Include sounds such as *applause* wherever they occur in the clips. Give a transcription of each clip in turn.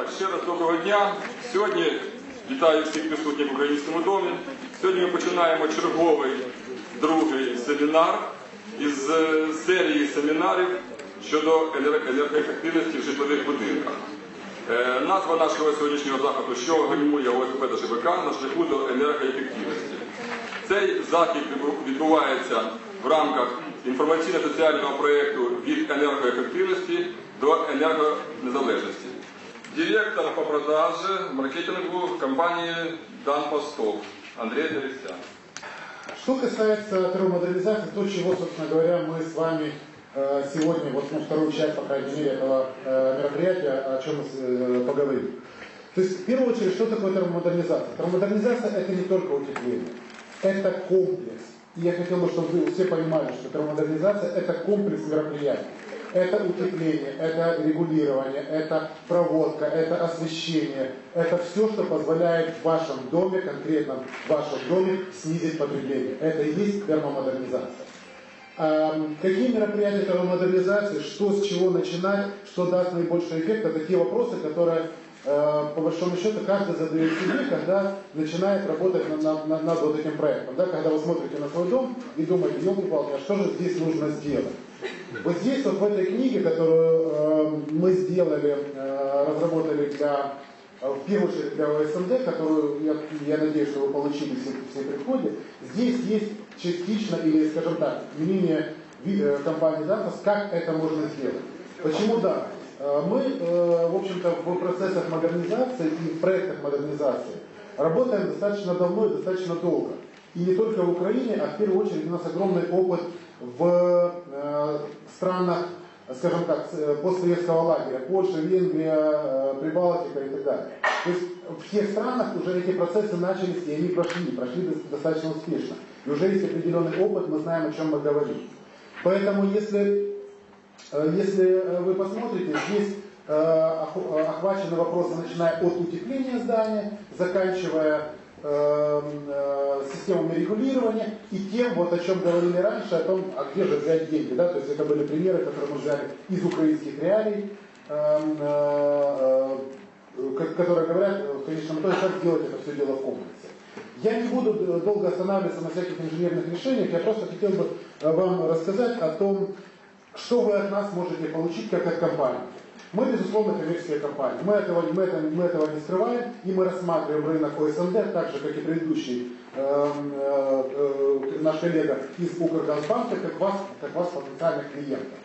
Так, ще раз доброго дня. Сьогодні вітаю всіх присутніх в українському домі. Сьогодні ми починаємо черговий другий семінар із е, серії семінарів щодо енергоефективності в житлових будинках. Е, Назва нашого сьогоднішнього заходу, що гальмує ОСБ та ЖБК на шляху до енергоефективності. Цей захід відбувається в рамках інформаційно-соціального проєкту від енергоефективності до енергонезалежності. Директор по продаже маркетингу компании Дан Постов Андрей Деревсян. Что касается термомодернизации, то, чего, собственно говоря, мы с вами э, сегодня, вот ну, вторую часть, по крайней мере, этого э, мероприятия, о чем мы э, поговорим. То есть, в первую очередь, что такое термомодернизация? Термомодернизация – это не только утепление, это комплекс. И я хотел бы, чтобы вы все понимали, что термомодернизация – это комплекс мероприятий. Это утепление, это регулирование, это проводка, это освещение. Это все, что позволяет в вашем доме, конкретно в вашем доме, снизить потребление. Это и есть термомодернизация. А, Какие мероприятия термомодернизации, что с чего начинать, что даст наибольший эффект, это те вопросы, которые э, по большому счету каждый задает себе, когда начинает работать на- на- на- над вот этим проектом. Да, когда вы смотрите на свой дом и думаете, елки-палки, а что же здесь нужно сделать? Вот здесь вот в этой книге, которую э, мы сделали, э, разработали для, э, в первую очередь для ОСМД, которую я, я надеюсь, что вы получили все, все при входе, здесь есть частично, или, скажем так, мнение э, компании Danfoss, как это можно сделать. Почему да? Мы, в общем-то, в процессах модернизации и в проектах модернизации работаем достаточно давно и достаточно долго. И не только в Украине, а в первую очередь у нас огромный опыт в э, странах, скажем так, э, постсоветского лагеря, Польша, Венгрия, э, Прибалтика и так далее. То есть в тех странах уже эти процессы начались, и они прошли, прошли дос- достаточно успешно. И уже есть определенный опыт, мы знаем, о чем мы говорим. Поэтому если Если вы посмотрите, здесь охвачены вопросы, начиная от утепления здания, заканчивая системами регулирования и тем, вот о чем говорили раньше, о том, а где же взять деньги. Да? То есть это были примеры, которые мы взяли из украинских реалий, эм, э, э, ко- которые говорят э, в конечном итоге, как сделать это все дело в комплексе. Я не буду долго останавливаться на всяких инженерных решениях, я просто хотел бы э, вам рассказать о том, что вы от нас можете получить как от компании. Мы, безусловно, коммерческая компания. Мы этого, мы, это- мы этого не скрываем, и мы рассматриваем рынок ОСМД, так же, как и предыдущий эм, э, э, наш коллега из Укргазбанка, как вас, как вас потенциальных клиентов.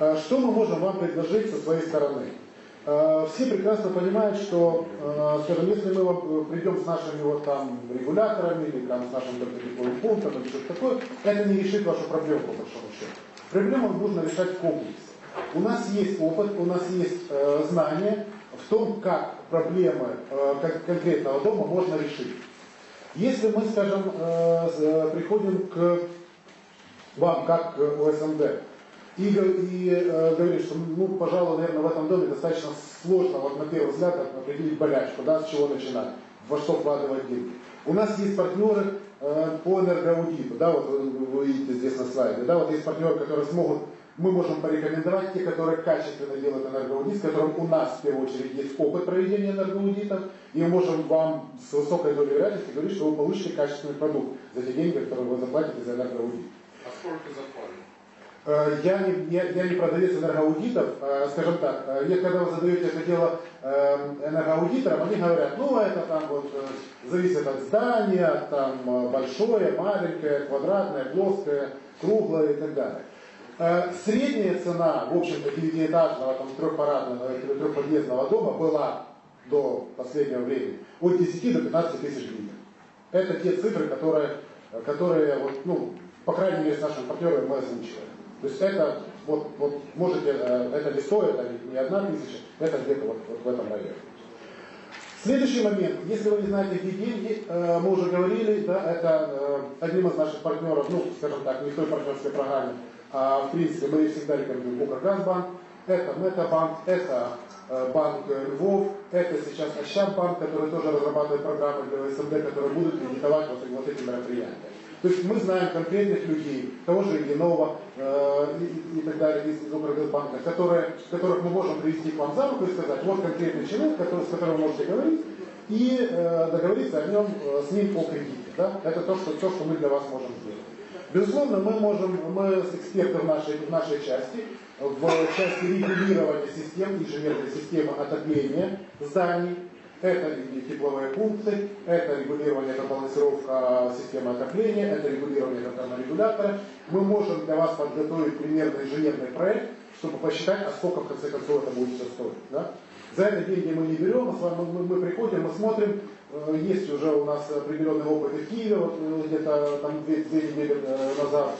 Э, Что мы можем вам предложить со своей стороны? Э, Все прекрасно понимают, что, э, скажем, если мы придем с нашими вот там регуляторами или там, с нашим пунктом или что-то такое, это не решит вашу проблему по большому счету. Проблему нужно решать в комплексе. У нас есть опыт, у нас есть э, знания в том, как проблемы э, конкретного дома можно решить. Если мы, скажем, э, э, приходим к вам, как к ОСМД, и, и э, говорит, что, ну, пожалуй, наверное, в этом доме достаточно сложно, вот на первый взгляд, определить болячку, да, с чего начинать, во что вкладывать деньги. У нас есть партнеры э, по энергоаудиту, да, вот вы видите здесь на слайде, да, вот есть партнеры, которые смогут, мы можем порекомендовать те, которые качественно делают энергоаудит, с которым у нас, в первую очередь, есть опыт проведения энергоаудитов, и мы можем вам с высокой долей вероятности говорить, что вы получите качественный продукт за те деньги, которые вы заплатите за энергоаудит. А сколько заплатили? Э, Я не, я, я не продавец энергоаудитов, э, скажем так, э, я, когда вы задаете это дело э, энергоаудиторам, они говорят, ну это там вот э, зависит от здания, там э, большое, маленькое, квадратное, плоское, круглое и так далее. Э, Средняя цена, в общем-то, девятиэтажного, там, трехпарадного или трехподъездного дома была до последнего времени от 10 до 15 тысяч гривен. Это те цифры, которые, которые вот, ну, по крайней мере, с нашими партнерами мы озвучиваем. То есть это, вот, вот можете, э, это не 100, это не- одна тысяча, это где-то вот, вот в этом районе. Следующий момент, если вы не знаете, где деньги, э, мы уже говорили, да, это одним из наших партнеров, ну, скажем так, не в той партнерской программе, в принципе мы всегда рекомендуем Укргазбанк, это Метабанк, это э, банк Львов, это сейчас Ощадбанк, который тоже разрабатывает программы для СМД, которые будут кредитовать вот, вот эти мероприятия. То есть мы знаем конкретных людей, того же Ильинова э, и, и так далее из, из которые, которых мы можем привести к вам за руку и сказать, вот конкретный человек, который, с которым вы можете говорить, и э, договориться о нем э, с ним по кредите. Да? Это то что, то, что мы для вас можем сделать. Безусловно, мы можем, мы с экспертов нашей, в нашей части, в части регулирования систем, инженерной системы отопления зданий, это тепловые пункты, это регулирование, это балансировка системы отопления, это регулирование терморегулятора. Мы можем для вас подготовить примерный инженерный проект, чтобы посчитать, а сколько в конце концов это будет все стоить. Да? За это деньги мы не берем, мы, с вами, мы, мы приходим, мы смотрим, есть уже у нас определенный опыт в Киеве, вот э, где-то там две, две недели э, назад.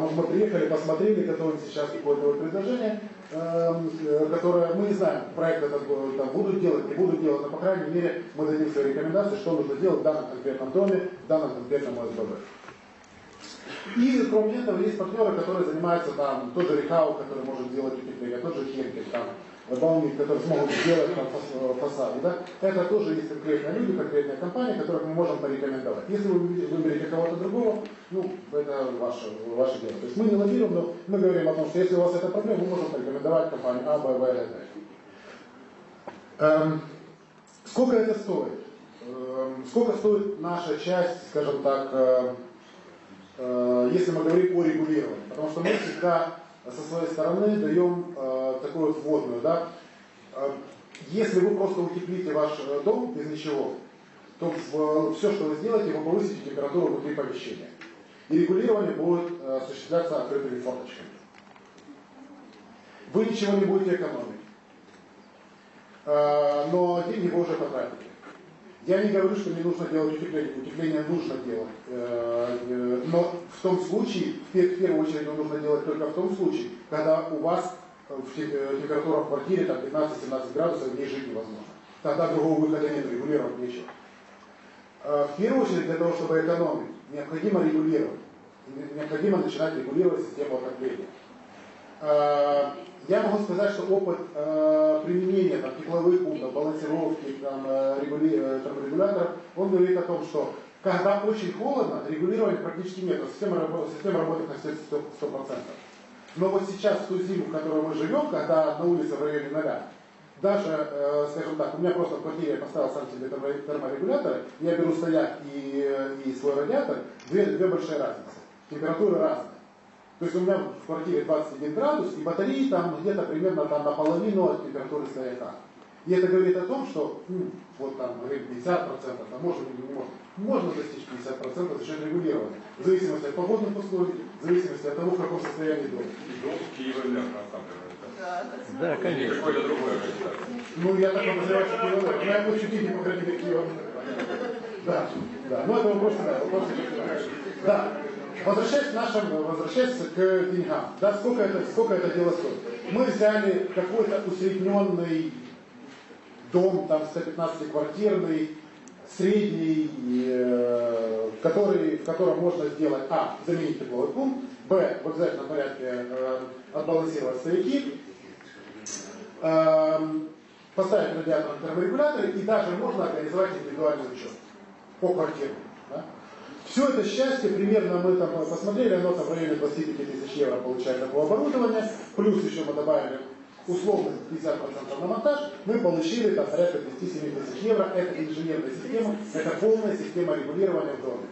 Мы, мы приехали, посмотрели, готовим сейчас какое-то предложение, которое, мы не знаем, проект этот там, будут делать, не будут делать, но по крайней мере мы дадим свои рекомендации, что нужно делать в данном конкретном доме, в данном конкретном ОСББ. И кроме этого есть партнеры, которые занимаются там, тот же Рихау, который может делать утепление, тот же Хенкель, там, дополнительных, которые смогут сделать там, фасады. Да? Это тоже есть конкретные люди, конкретные компании, которых мы можем порекомендовать. Если вы выберете кого-то другого, ну, это ваше, ваше дело. То есть мы не лоббируем, но мы говорим о том, что если у вас это проблема, мы можем порекомендовать компанию А, Б, В, Д. Эм, сколько это стоит? Эм, сколько стоит наша часть, скажем так, э, э, если мы говорим о регулировании? Потому что мы всегда со своей стороны даем э, такую вот вводную. Да? Э, если вы просто утеплите ваш э, дом без ничего, то в, все, что вы сделаете, вы повысите температуру внутри помещения. И регулирование будет э, осуществляться открытыми форточками. Вы ничего не будете экономить. Э, но деньги вы уже потратите. Я не говорю, что не нужно делать утепление. Утепление нужно делать. Э, э, но в том случае, в первую очередь, нужно делать только в том случае, когда у вас э, температура в квартире там 15-17 градусов, в ней жить невозможно. Тогда другого выхода нет, регулировать нечего. В первую очередь, для того, чтобы экономить, необходимо регулировать. Необходимо начинать регулировать систему отопления. Я могу сказать, что опыт э, применения там, тепловых пунктов, балансировки, там, э, регули, э, там, регуляторов, он говорит о том, что когда очень холодно, регулирования практически нет, система, система работает на 100%. 100%. Но вот сейчас, в ту зиму, в которой мы живем, когда на улице в районе ноля, даже, э, скажем так, у меня просто в квартире я поставил сам себе терморегуляторы, я беру стояк и, э, и свой радиатор, две, две большие разницы. Температуры разные. То есть у меня в квартире 21 градус, и батареи там где-то примерно там наполовину от температуры стояка. И это говорит о том, что ну, вот там говорит 50%, а может или не может. Можно достичь 50% за счет регулирования. В зависимости от погодных условий, в зависимости от того, в каком состоянии дом. Дом в Киеве Да, да, конечно. Какое-то другое. Ну, я так подозреваю, что Киева, но я хочу чуть не похоронить Киева. Да, да. Ну, это вопрос, да, вопрос. Да. Возвращаясь к нашим, возвращаясь к деньгам, да, сколько это, сколько это дело стоит. Мы взяли какой-то усредненный дом, там 115-квартирный, средний, э, который, в котором можно сделать, а, заменить тепловой пункт, б, в обязательном порядке э, отбалансировать стояки, э, поставить радиатор на терморегуляторы и даже можно организовать индивидуальный учет по квартирам. Все это счастье, примерно мы там посмотрели, оно там в районе 25 тысяч евро получает такого оборудования, плюс еще мы добавили условно 50% на монтаж, мы получили там порядка 27 тысяч евро, это инженерная система, это полная система регулирования в доме.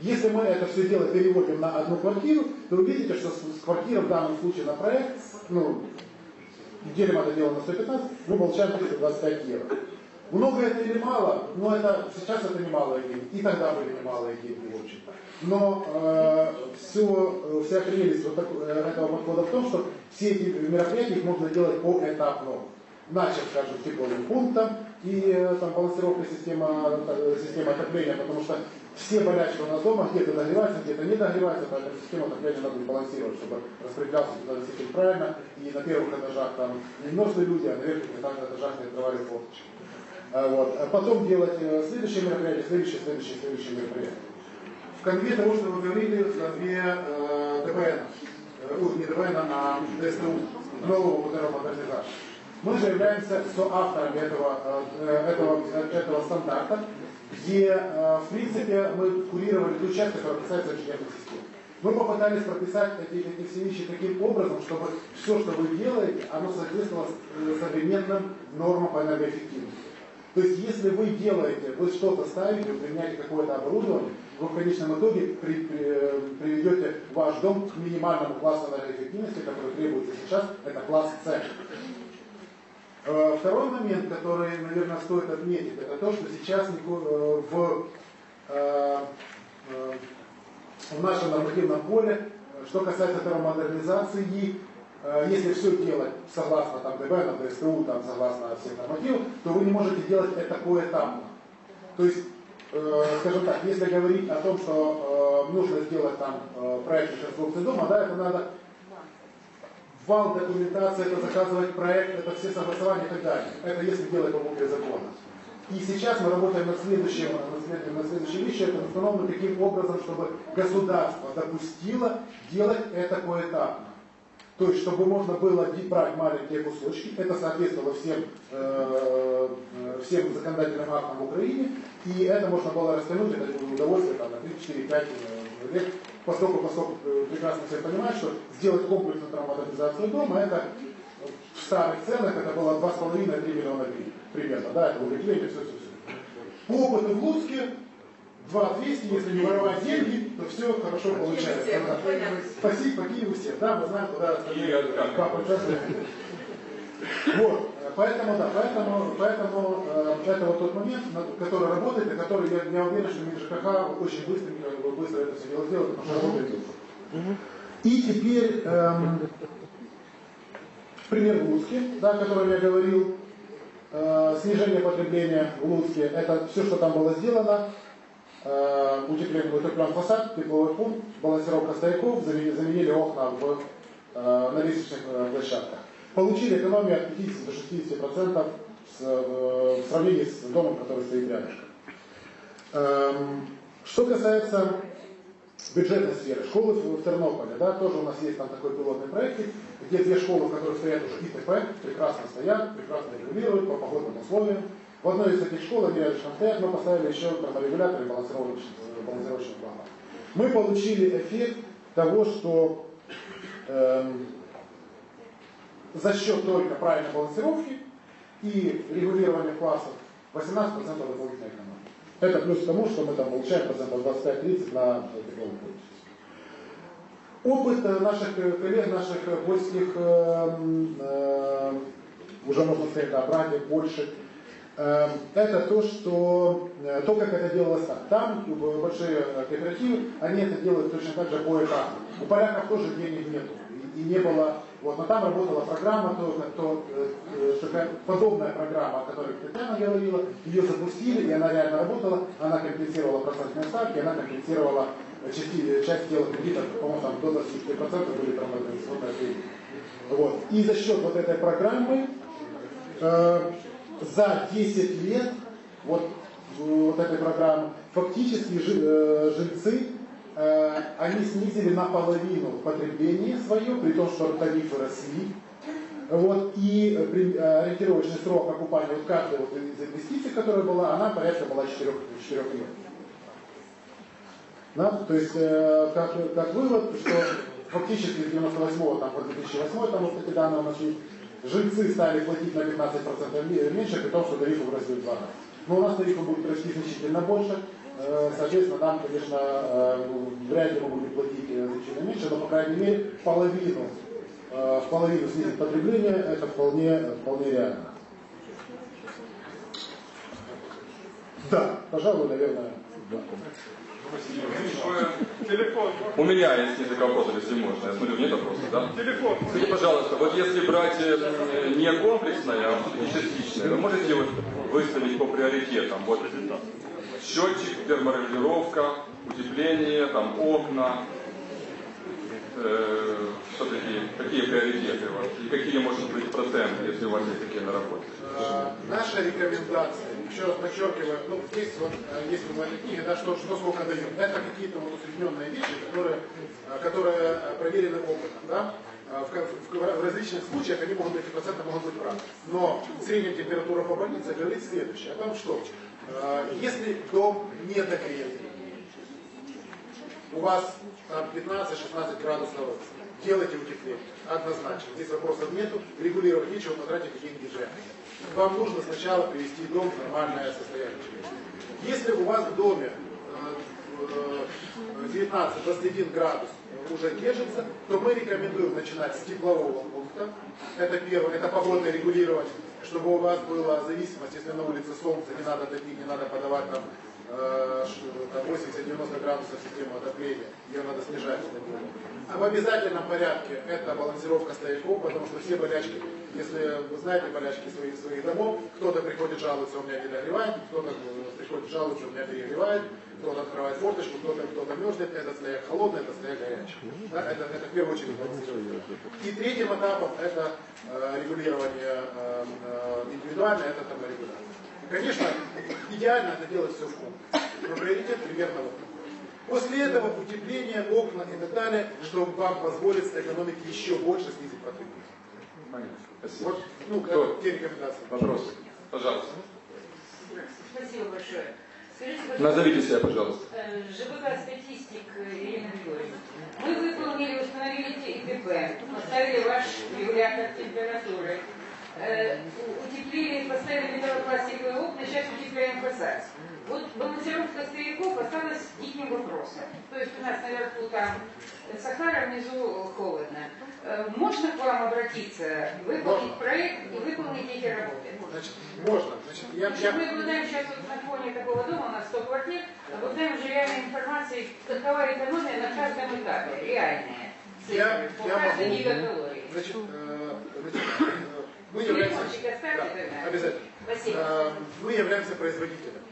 Если мы это все дело переводим на одну квартиру, то вы видите, что с квартиры в данном случае на проект, ну, делим это дело на 115, мы получаем 325 евро. Много это или мало? Ну, это, сейчас это немалые деньги. И тогда были немалые деньги, в общем-то. Но э, все, вся прелесть вот так, э, этого подхода в том, что все эти мероприятия их можно делать поэтапно. Начав, скажем, тепловым пунктом и э, там балансировка системы, э, системы отопления, потому что все болячки у нас дома где-то нагреваются, где-то не нагреваются, поэтому систему отопления надо балансировать, чтобы распределялся туда правильно, и на первых этажах там не нужны люди, а на верхних этажах не открывали форточки. А, вот. А потом делать э, следующее мероприятие, следующее, следующее, следующее мероприятие. В конве того, что вы говорили, в конве э, ДВН, э, не ДВН, а ДСТУ, нового модерна модернизации. Мы же являемся соавторами этого, э, этого, этого стандарта, где, э, в принципе, мы курировали ту часть, которая касается инженерных систем. Мы попытались прописать эти, эти все вещи таким образом, чтобы все, что вы делаете, оно соответствовало современным нормам по энергоэффективности. То есть, если вы делаете, вы что-то ставите, применяете какое-то оборудование, вы в конечном итоге при, при, приведете ваш дом к минимальному классу энергоэффективности, который требуется сейчас, это класс С. Э, второй момент, который, наверное, стоит отметить, это то, что сейчас э, в, э, в нашем нормативном поле, что касается термомодернизации, если все делать согласно там, ДБ, там, ДСТУ, там, согласно всем нормативам, то вы не можете делать это поэтапно. То есть, скажем так, если говорить о том, что нужно сделать там проект реконструкции дома, да, это надо вал документации, это заказывать проект, это все согласования и так далее. Это если делать по букве закона. И сейчас мы работаем над следующим, над следующим вещью, это установлено таким образом, чтобы государство допустило делать это поэтапно. То есть, чтобы можно было брать маленькие кусочки, это соответствовало всем, э, всем законодательным актам в Украине, и это можно было растянуть, это удовольствие там, на 3, 4, 5 лет, поскольку, поскольку э, прекрасно все понимают, что сделать комплексную травматизацию дома, это в старых ценах это было 2,5-3 миллиона гривен примерно, да, это увеличение, все, все, все. По опыту в Луцке 2-200, если не воровать деньги, то все хорошо получается. Да. Спасибо, по Киеву всех, да, мы знаем, куда папа Вот, поэтому, да, поэтому, поэтому э, это вот тот момент, который работает, и который, я, я уверен, что МИЖКХ очень быстренько, быстро это все дело сделает, потому что работает. И теперь эм, пример в Луцке, да, о котором я говорил, э, снижение потребления в Луцке, это все, что там было сделано, э, утеплен, утеплен фасад, тепловой пункт, балансировка стояков, заменили, окна в, э, на лестничных э, площадках. Получили экономию от 50 до 60 процентов э, в сравнении с домом, который стоит рядышком. Эм, что касается бюджетной сферы, школы в Тернополе, да, тоже у нас есть там такой пилотный проект, где две школы, в которых стоят уже ИТП, прекрасно стоят, прекрасно регулируют по погодным условиям. В одной из этих школ, они рядышком стоят, мы поставили еще терморегулятор и балансировочный, балансировочный план. Мы получили эффект того, что эм, за счет только правильной балансировки и регулирования классов 18% дополнительной экономии. Это плюс к тому, что мы там получаем процентов 25-30 на тепловую Опыт э, наших коллег, наших польских, э, э, уже можно сказать, Польши, э, это то, что э, то, как это делалось там. Там большие кооперативы, они это делают точно так же по этапу. У поляков тоже денег нету. И, не было вот, но там работала программа, то, то, э, подобная программа, о которой Татьяна говорила, ее запустили, и она реально работала, она компенсировала процентные ставки, она компенсировала части, часть тела кредита, по-моему, там до 24% были травматизационные кредиты. Вот. И за счет вот этой программы э, за 10 лет вот, вот этой программы фактически э, жильцы Э, они снизили наполовину потребление свое, при том, что тарифы росли. Вот, и э, ориентировочный срок окупания вот каждой вот из инвестиций, которая была, она порядка была 4, 4 лет. Да? То есть, как, как вывод, что фактически с 98 там, по 2008 там вот эти данные у нас есть, жильцы стали платить на 15% меньше, при том, что тарифы выросли в два раза. Но у нас тарифы будут расти значительно больше, Э, соответственно, нам, конечно, э, вряд ли мы будем платить э, значительно меньше, но, по крайней мере, половину, в половину снизить потребление, это вполне, вполне реально. Да, пожалуй, наверное, да. Телефон. У меня есть несколько вопросов, если можно. Я смотрю, нет вопросов, да? Телефон. Скажите, пожалуйста, вот если брать не комплексное, а частичное, вы можете вот выставить по приоритетам? Вот счетчик, терморегулировка, утепление, там окна, э, что такие, какие приоритеты у вас и какие, может быть, проценты, если у вас есть такие на работе? Э, наша рекомендация, еще раз подчеркиваю, ну, здесь вот э, есть в этой книге, да, что, что сколько даем. Это какие-то вот усредненные вещи, которые, э, которые проверены опытом. Да? А В, в- в различных случаях они могут быть, проценты могут быть правы. Но средняя температура по больнице говорит следующее. О том, что э, если дом не догрет, у вас там 15-16 градусов, делайте утепление. Однозначно. Здесь вопросов нету. Регулировать нечего, потратите деньги зря. Вам нужно сначала привести дом в нормальное состояние. Если у вас в доме э, э, 19-21 градус уже держится, то мы рекомендуем начинать с теплового пункта. Это первое, это погодное регулировать, чтобы у вас была зависимость, если на улице солнце, не надо топить, не надо подавать э, там 80-90 градусов систему отопления, ее надо снижать. А в обязательном порядке это балансировка стояков, потому что все болячки, если вы знаете болячки своих, своих домов, кто-то приходит жалуется, у меня не догревает, кто-то э, приходит жалуется, у меня перегревает, кто-то открывает форточку, кто-то кто мерзнет, этот стояк холодный, этот стояк горячий. Да, это, это в первую очередь балансировка. И третьим этапом это э, регулирование э, э, индивидуальное, это терморегуляция. Конечно, идеально это делать все в комнате. Но приоритет примерно вот. После этого утепление, окна и так далее, что вам позволит сэкономить еще больше, снизить потребность. Понятно. Спасибо. Вот, ну, Кто? те рекомендации. Вопрос. Пожалуйста. Спасибо большое. Скажите, Назовите себя, пожалуйста. э, ЖБК статистик э, Ирина Григорьевна. Мы выполнили, установили ИТП, поставили ваш регулятор температуры, утеплили, поставили металлопластиковые окна, сейчас утепляем фасад. Вот балансировка стояков осталась диким вопросом. То есть у нас наверху там Сахара, внизу холодно. Э, Можно к вам обратиться, выполнить Можно. проект и выполнить эти работы? Значит, можно. Значит, я, что мы я, обладаем сейчас вот на фоне такого дома, у нас 100 квартир, обладаем уже реальной информацией, какова экономия на каждом этапе, реальная. Я- я могу- значит, э, значит, э, мы являемся... Тогда. обязательно. Э, Мы являемся производителем.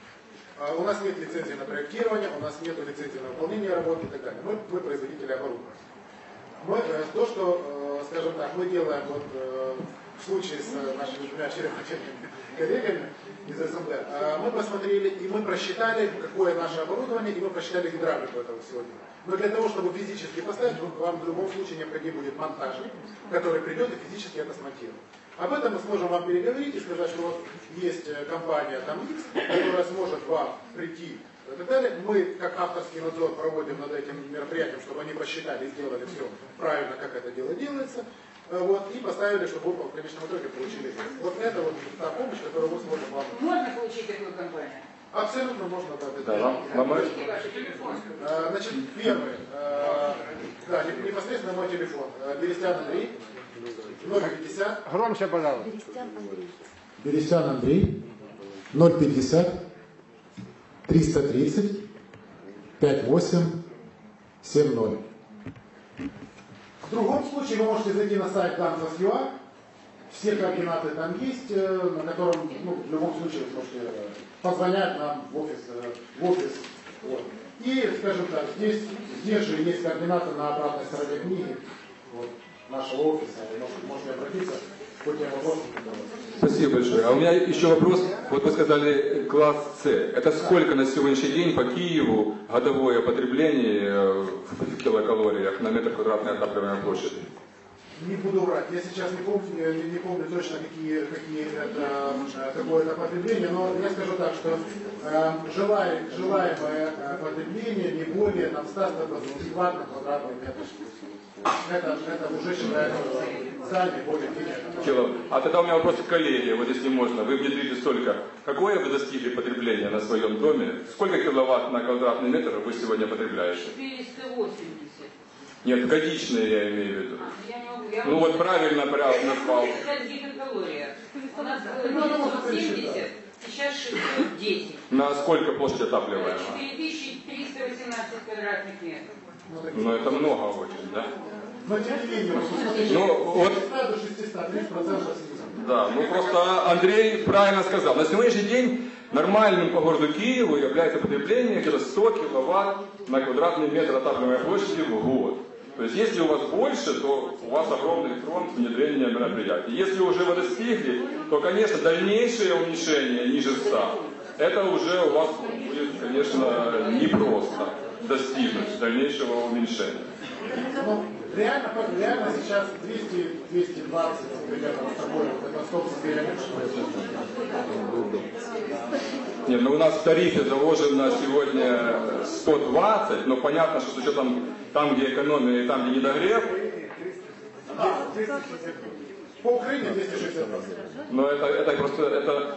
Э, У нас нет лицензии на проектирование, у нас нет лицензии на выполнение работы и так далее. Мы, мы производители оборудования. Мы, э, то, что, э, скажем так, мы делаем вот, в случае с нашими двумя черепахерными *laughs* коллегами из СМД, мы посмотрели и мы просчитали, какое наше оборудование, и мы просчитали гидравлику этого всего дела. Но для того, чтобы физически поставить, вам в любом случае необходим будет монтажник, который придет и физически это смонтирует. Об этом мы сможем вам переговорить и сказать, что вот есть э, компания там X, которая сможет вам прийти и так далее. Мы, как авторский надзор, проводим над этим мероприятием, чтобы они посчитали и сделали все правильно, как это дело делается. Э, Вот, и поставили, чтобы вы в конечном итоге получили. Вот это вот та помощь, которую мы сможем вам. Можно получить такую компанию? Абсолютно можно. Да, Дайте ваш телефон. Э, Значит, первый, э, да, не- непосредственно мой телефон. Э, Берестян Андрей, 050. Громче, пожалуйста. Берестян Андрей, 050 330 5870. В другом случае вы можете зайти на сайт Danzas.ua, все координаты там есть, э, на котором ну, в любом случае вы сможете э, позвонять нам в офис. э, В офис вот. И, скажем так, здесь, здесь же есть координаты на обратной стороне книги вот, нашего офиса. Можете, обратиться Спасибо большое. А у меня еще вопрос. Вот вы сказали класс С. Это сколько на сегодняшний день по Киеву годовое потребление э, в килокалориях на метр квадратной отапливаемой площади? Не буду врать. Я сейчас не помню, не, не помню точно, какие, какие это, э, какое это потребление, но я скажу так, что э, желаем- желаемое э, потребление не более там, 100-120 ватт на квадратный метр. Это, это уже считается. А тогда у меня вопрос к коллеге, вот если можно. Вы внедрили столько. Какое вы достигли потребления на своем доме? Сколько киловатт на квадратный метр вы сегодня потребляете? 480. Нет, годичные я имею в виду. Я не могу. Я Ну могу вот правильно прям назвал. сказать гигакалория. У нас было Ну, она может 970, пересчитать. сейчас 610. На сколько площадь отапливаемая? 4318 квадратных метров. Ну это много очень, да? Но тем не менее, посмотрите, Ну, вот- 500 до 600, 30% снизу. Да, ну просто Андрей правильно сказал. На сегодняшний день нормальным по городу Киеву является потребление где-то 100 киловатт на квадратный метр отапливаемой площади в год. То есть если у вас больше, то у вас огромный фронт внедрения мероприятий. Если уже вы достигли, то, конечно, дальнейшее уменьшение ниже 100, это уже у вас будет, конечно, непросто достигнуть дальнейшего уменьшения. Ну, Реально, реально сейчас 200, 220 примерно вот это стоп Нет, ну у нас в тарифе заложено сегодня 120, но понятно, что с учетом там, где экономия и там, где недогрев, По Украине 260 но это, это просто, это...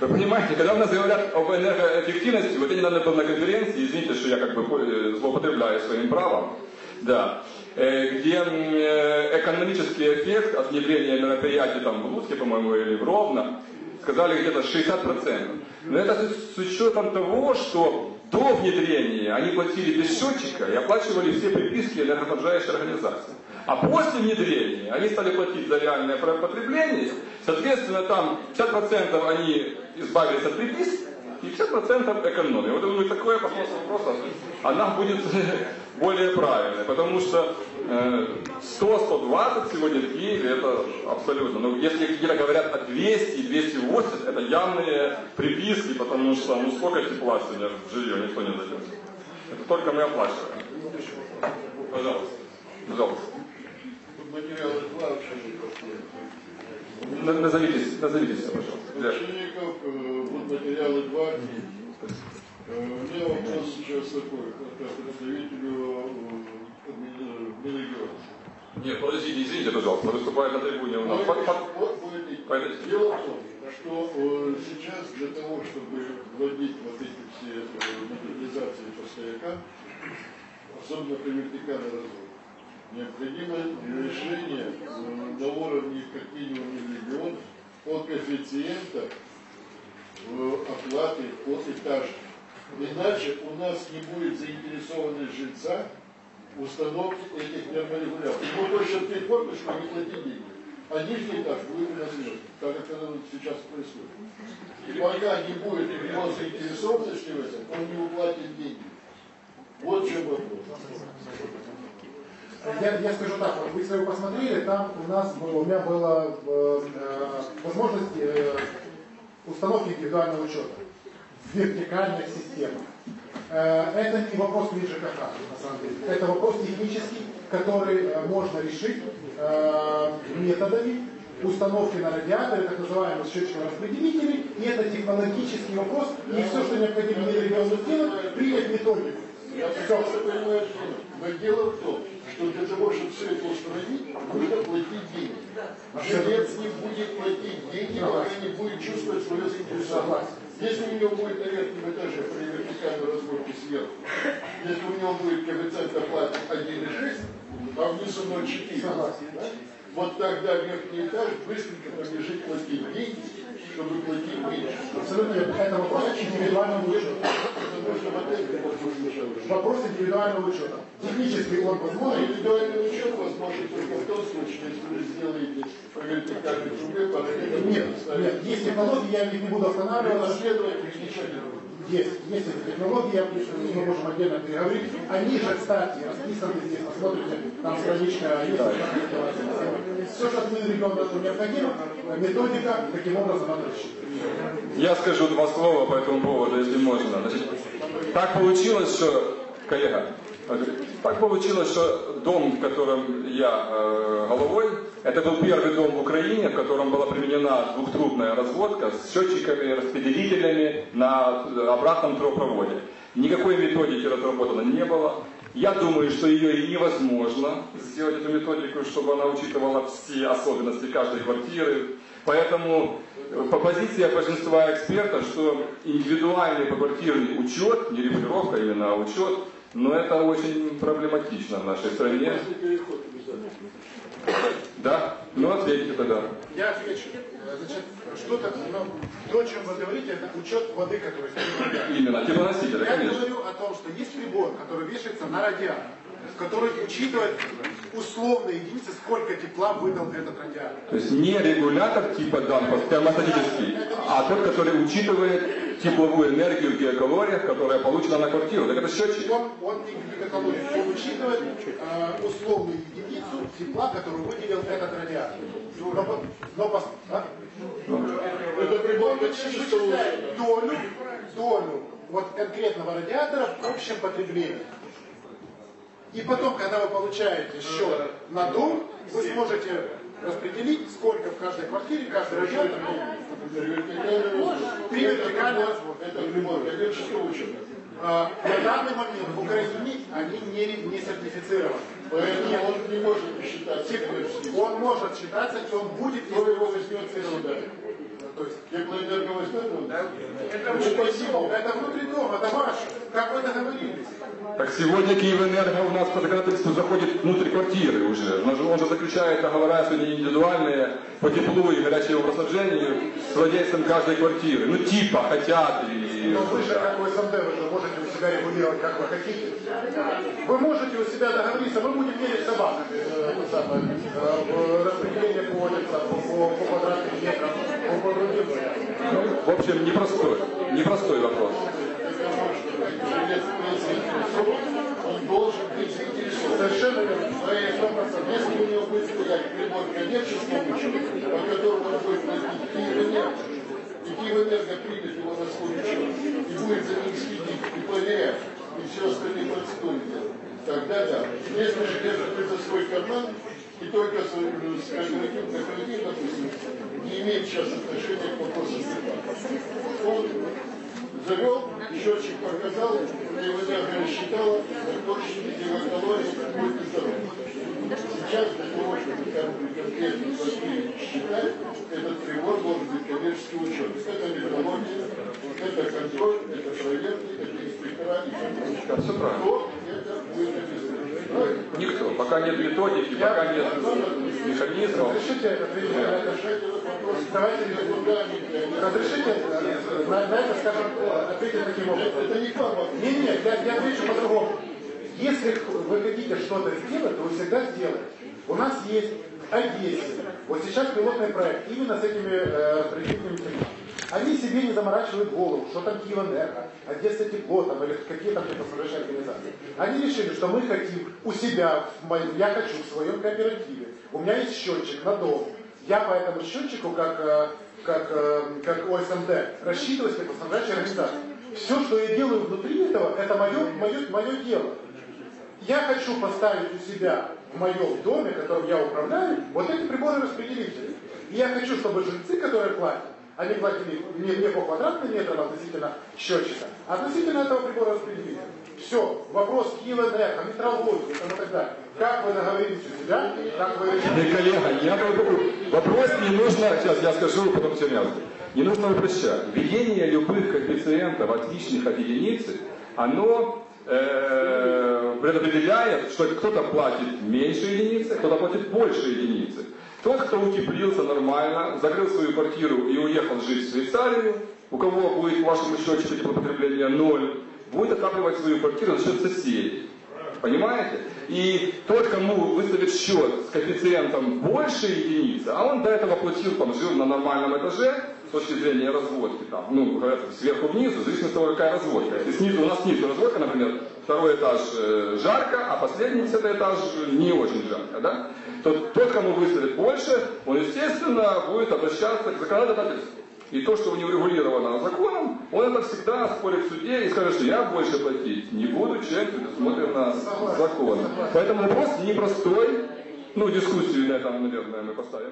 Вы понимаете, когда у нас говорят об энергоэффективности, вот я недавно был на конференции, извините, что я как бы э, злоупотребляю своим правом, да, э, где э, экономический эффект от внедрения мероприятий там в Луцке, по-моему, или в Ровно, сказали где-то 60%. Но это с учетом того, что до внедрения они платили без счетчика и оплачивали все приписки энергоснабжающей организации. А после внедрения они стали платить за реальное потребление, соответственно, там 50% они избавились от приписок, и 50% экономии. Вот я думаю, такое посмотрим вопроса, она будет *laughs* более правильной, потому что э, 100-120 сегодня в Киеве это абсолютно. Но если где-то говорят о 200 и 280, это явные приписки, потому что ну сколько тепла сегодня в жилье никто не дает. Это только мы оплачиваем. Пожалуйста. Пожалуйста. Материалы два вообще На- Назовитесь, назовитесь, пожалуйста. Учеников, э, вот материалы два. Э, У меня вопрос сейчас такой, как представителю э, Минрегиона. Нет, подождите, извините, пожалуйста, выступает на трибуне у нас. По- по- Вот будет идти. Пойдите. Дело в том, что э, сейчас для того, чтобы вводить вот эти все э, модернизации по стоякам, особенно при вертикальной разводе, необходимо решение на уровне как минимум региона по коэффициентам э, оплаты по этажу. Иначе у нас не будет заинтересованность жильца в установке этих терморегуляторов. Ну, то есть ты корпус, что не платить деньги. А нижний этаж будет у нас лежать, так как это сейчас происходит. И пока не будет его заинтересованности в этом, он не уплатит деньги. Вот в чем вопрос. Я, я скажу так, вот вы вы посмотрели, там у нас у меня была э, э, возможность э, установки индивидуального учета в вертикальных системах. Э, это не вопрос ниже ЖКХ, на самом деле. Это вопрос технический, который э, можно решить э, методами установки на радиаторы, так называемых счетчиков распределителей, и это технологический вопрос, и все, что необходимо региону сделать, принять методику. Я прекрасно понимаю, что но дело в том, что для того, чтобы все это установить, нужно платить деньги. Жилец не будет платить деньги, пока не будет чувствовать свою заинтересованность. Если у него будет на верхнем этаже при вертикальной разборке сверху, если у него будет коэффициент оплаты 1,6, а внизу 0,4, да, вот тогда верхний этаж быстренько побежит платить деньги, чтобы платить меньше. Абсолютно верно. Это вопрос индивидуального учета. Вопрос индивидуального учета. Технически он возможен. индивидуальный учет возможен только в том случае, если вы сделаете по вертикальной трубе параллельно Нет, нет, есть технологии, я в них не буду останавливаться. Следовательно, ничего не будет. Есть, есть эти технологии, я пишу, мы можем отдельно переговорить. Они же, кстати, расписаны здесь, посмотрите, там страничка есть. Все, что от Минрегиона необходимо, методика, каким образом рассчитывать. Я скажу два слова по этому поводу, если можно. Значит, так получилось, что, коллега, так получилось, что дом, в котором я э, головой, это был первый дом в Украине, в котором была применена двухтрубная разводка с счетчиками, распределителями на обратном трубопроводе. Никакой методики разработано не было. Я думаю, что ее и невозможно сделать эту методику, чтобы она учитывала все особенности каждой квартиры. Поэтому э, по позиция большинства экспертов, что индивидуальный поквартирный учет, не регулировка именно, а учет, но это очень проблематично в нашей стране. Да? Ну ответьте тогда. Я отвечу. Значит, что-то, ну, то, о чем вы говорите, это учет воды, который стоит. Именно, теплоносителя, Я конечно. говорю о том, что есть прибор, который вешается на радиатор, который учитывает условные единицы, сколько тепла выдал этот радиатор. То есть не регулятор типа дампа термостатический, а тот, который учитывает тепловую энергию в геокалориях, которая получена на квартиру. Так это счетчик. Он, он не гигакалорий, он учитывает э, условную единицу тепла, которую выделил этот радиатор. Но, но пос- а? Это Он вычисляет долю, долю вот конкретного радиатора в общем потреблении. И потом, когда вы получаете счет на дом, вы сможете распределить, сколько в каждой квартире, каждый район. Вертикальный развод. При вертикальном Это разводе. Это прибор коммерческого учета. А, На данный момент в Украине они не, не сертифицированы. Поэтому он не может считаться. Он может считаться, и он будет, если его возьмет сюда? То есть, Теплоэнерго возьмет его? это, спасибо, это внутри дома, это ваше. Как вы договорились? Так сегодня Киевэнерго у нас по законодательству заходит внутрь квартиры уже. Он же, он же заключает договора сегодня индивидуальные по теплу и горячему водоснабжению с владельцем каждой квартиры. Ну типа хотят и... Но вы же, как в СНД, вы же можете у себя регулировать, как вы хотите. Вы можете у себя договориться, мы будем мерить собаками э, э, распределение по, по, по, квадратным метрам, по, по другим в общем, непростой, непростой вопрос. Он должен быть заинтересован. Совершенно верно. Своей 100%. Если у него будет прибор коммерческого учета, по которому он будет платить Киевэнерго, и Киевэнерго примет его на свой учет, и будет за ним следить, и проверять, и все остальные процедуры тогда да. Если же держит это свой карман, и только с, с кооперативом на допустим, не имеет сейчас отношения к вопросу. Он завел, счетчик показал, Киевэнерго рассчитала, закончили дивоколонию, будет здоров. Сейчас для того, чтобы каждый конкретный квартире считать, этот прибор должен быть коммерческий учет. Это метрология, это контроль, это проверки, это инспектора и. Да, все правильно. Кто это будет? Никто. Пока нет методики, пока нет механизмов. Разрешите ответить на это? Давайте фундамент, Разрешите э, на, на это, скажем, э, ответить таким образом? Это не вопрос. Не, не, я, я отвечу по-другому. Если вы хотите что-то сделать, то вы всегда сделаете. У нас есть Одессе, вот сейчас пилотный проект именно с этими э, ценами. Они себе не заморачивают голову, что там Киевэнерго, Одесса тепло там, или какие там теплоснабжающие организации. Они решили, что мы хотим у себя, я хочу в своем кооперативе, у меня есть счетчик на дом. Я по этому счетчику, как, э, как, э, как ОСМД, рассчитываюсь как теплоснабжающая организация. Все, что я делаю внутри этого, это мое, мое, мое дело. Я хочу поставить у себя в моем доме, которым я управляю, вот эти приборы распределители. И я хочу, чтобы жильцы, которые платят, они платили не, не по квадратным метрам относительно счетчика, а относительно этого прибора распределителя. Все, вопрос Киевэнерго, метрологии и так далее. Как вы договорились у как вы. Не, коллега, я говорю, вопрос не нужно, сейчас я скажу, потом Чернявский. Не нужно упрощать. Введение любых коэффициентов, отличных от единицы, оно э, предопределяет, что кто-то платит меньше единицы, кто-то платит больше единицы. Тот, кто утеплился нормально, закрыл свою квартиру и уехал жить в Швейцарию, у кого будет по вашему счетчику теплопотребление ноль, будет отапливать свою квартиру за счет соседей. Понимаете? И тот, кому выставит счет с коэффициентом больше единицы, а он до этого платил, там, жил на нормальном этаже, с точки зрения разводки, там, ну, говорят, сверху вниз, в зависимости от того, какая разводка. Если снизу, у нас снизу разводка, например, второй этаж э, жарко, а последний десятый этаж не очень жарко, да? То тот, кому выставит больше, он, естественно, будет обращаться к законодательству. И то, что не урегулировано законом, он это всегда спорит в суде и скажет, что я больше платить не буду, чем предусмотрено законом. Поэтому вопрос непростой. Ну, дискуссию на этом, наверное, мы поставим.